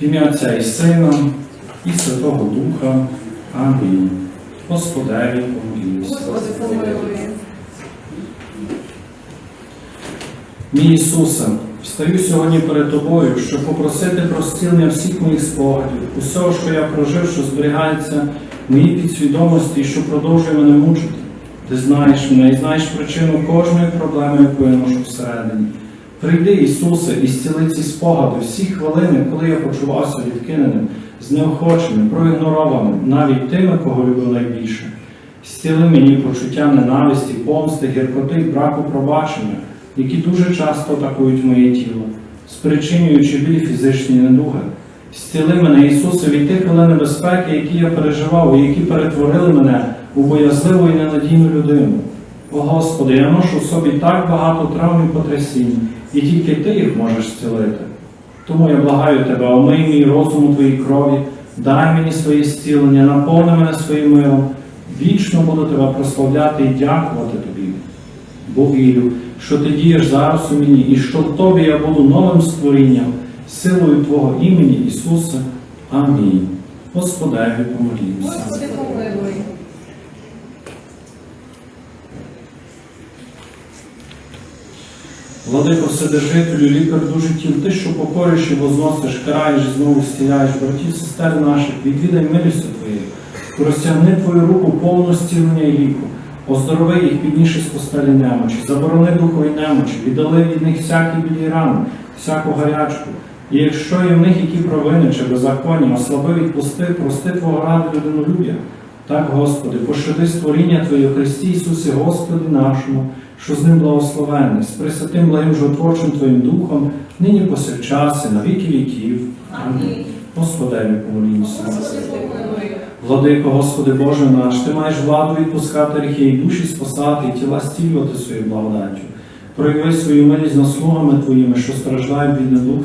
В ім'я Отця і Сина, і Святого Духа. Амінь. Господеві помилуйся. Мій Ісусе, встаю сьогодні перед Тобою, щоб попросити про зцілення всіх моїх спогадів, усього, що я прожив, що зберігається в моїй підсвідомості і що продовжує мене мучити. Ти знаєш мене і знаєш причину кожної проблеми, яку я ношу всередині. Прийди, Ісусе, і зціли ці спогади, всі хвилини, коли я почувався відкиненим, знеохоченим, проігнорованим, навіть тими, кого любив найбільше. Зціли мені почуття ненависті, помсти, гіркоти браку пробачення, які дуже часто атакують моє тіло, спричинюючи біль фізичні недуги. Зціли мене, Ісусе, від тих хвилин небезпеки, які я переживав, і які перетворили мене у боязливу і ненадійну людину. О Господи, я ношу в собі так багато травм і потрясінь, і тільки Ти їх можеш зцілити. Тому я благаю Тебе, омий мій розум у Твоїй крові, дай мені своє зцілення, наповни мене своїм миром. Вічно буду Тебе прославляти і дякувати Тобі. Бо вірю, що ти дієш зараз у мені, і що в Тобі я буду новим створінням, силою Твого імені Ісуса. Амінь. Господеві помолімося. Господи, помилуй. Владико Вседержителю, лікар дуже тіл, ти, що покориш і возносиш, караєш знову зціляєш братів, сестер наших, відвідай милістю Твоєю, простягни Твою руку повну зцілення і ліку, оздорови їх, підніши з постелі немочі, заборони духові немочі, віддали від них всякі білі рани, всяку гарячку. І якщо є в них які провини чи беззаконня, ослаби відпусти, прости Твого ради людинолюб'я. Так, Господи, пощади створіння Твоє Христі Ісусі, Господи нашому, що з ним благословенний, з пресвятим благим животворчим Твоїм Духом, нині повсякчас і на віки віків. Амінь. Господеві помолімося. Владико, Господи Боже наш, Ти маєш владу відпускати гріхи і душі спасати, і тіла стілювати своєю благодаттю. Прояви свою милість над слугами Твоїми, що страждають від недуг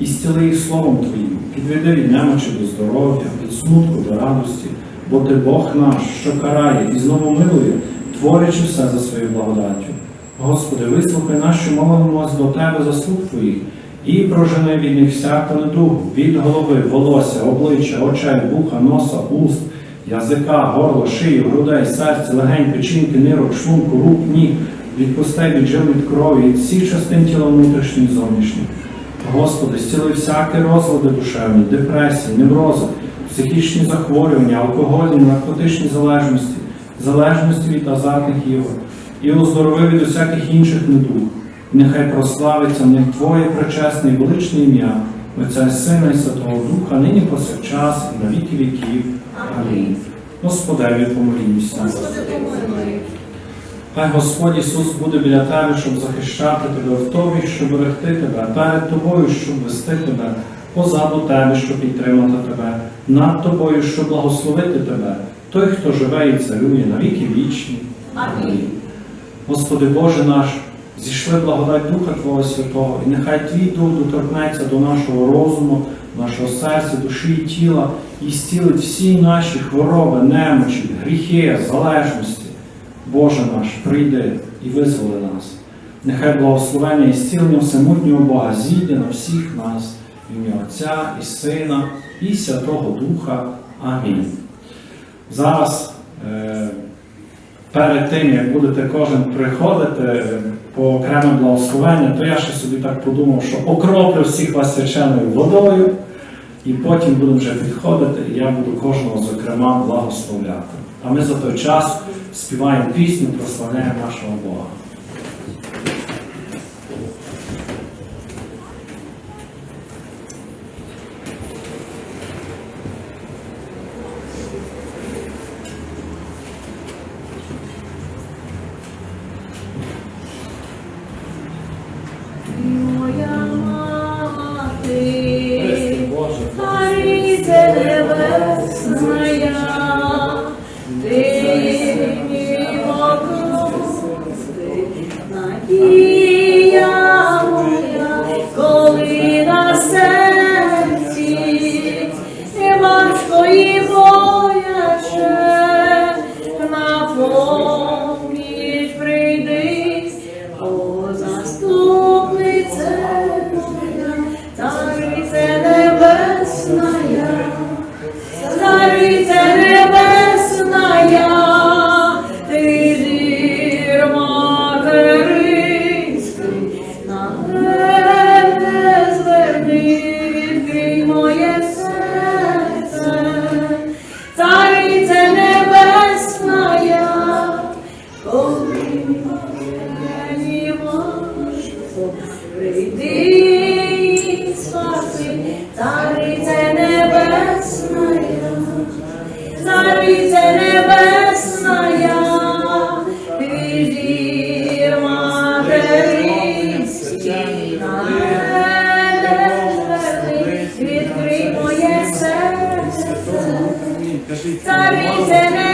і зціли їх словом Твоїм, підведи від немочі до здоров'я, від смутку до радості, бо Ти Бог наш, що карає і знову милує, творячи все за своєю благодаттю. Господи, вислухай нас, що молимось до Тебе заслуг Твоїх, і прожени від них всяку недугу, від голови, волосся, обличчя, очей, вуха, носа, уст, язика, горла, шиї, грудей, серця, легень, печінки, нирок, шлунку, рук, ніг, від костей, від жил, від крові, від всіх частин тіла внутрішніх і зовнішніх. Господи, зціли всякі розлади душевні, депресії, неврози, психічні захворювання, алкогольні, наркотичні залежності, залежності від азартних ігор, і оздорови від усяких інших недуг. Нехай прославиться в них Твоє пречесне і величне ім'я, Отця і Сина і Святого Духа, нині повсякчас і на віки віків. Амінь. Господеві помилуй. Хай Господь Ісус буде біля тебе, щоб захищати тебе в тобі, щоб берегти тебе, перед тобою, щоб вести тебе, позаду тебе, щоб підтримати тебе, над тобою, щоб благословити тебе, той, хто живе і царює на віки вічні. Амінь. Господи Боже наш, зійшли благодать Духа Твого Святого, і нехай Твій Дух доторкнеться до нашого розуму, нашого серця, душі і тіла і зцілить всі наші хвороби, немочі, гріхи, залежності. Боже наш, прийди і визволи нас. Нехай благословення і зцілення всемутнього Бога зійде на всіх нас, в ім'я Отця і Сина, і Святого Духа. Амінь. Зараз. Е- перед тим, як будете кожен приходити по окреме благословення, то я ще собі так подумав, що окроплю всіх вас свяченою водою, і потім будемо вже підходити, і я буду кожного, зокрема, благословляти. А ми за той час співаємо пісню, прославляємо нашого Бога. todas. Царице небесна, Царице небесна, Візір материнський, на відкрий моє серце. Небесна,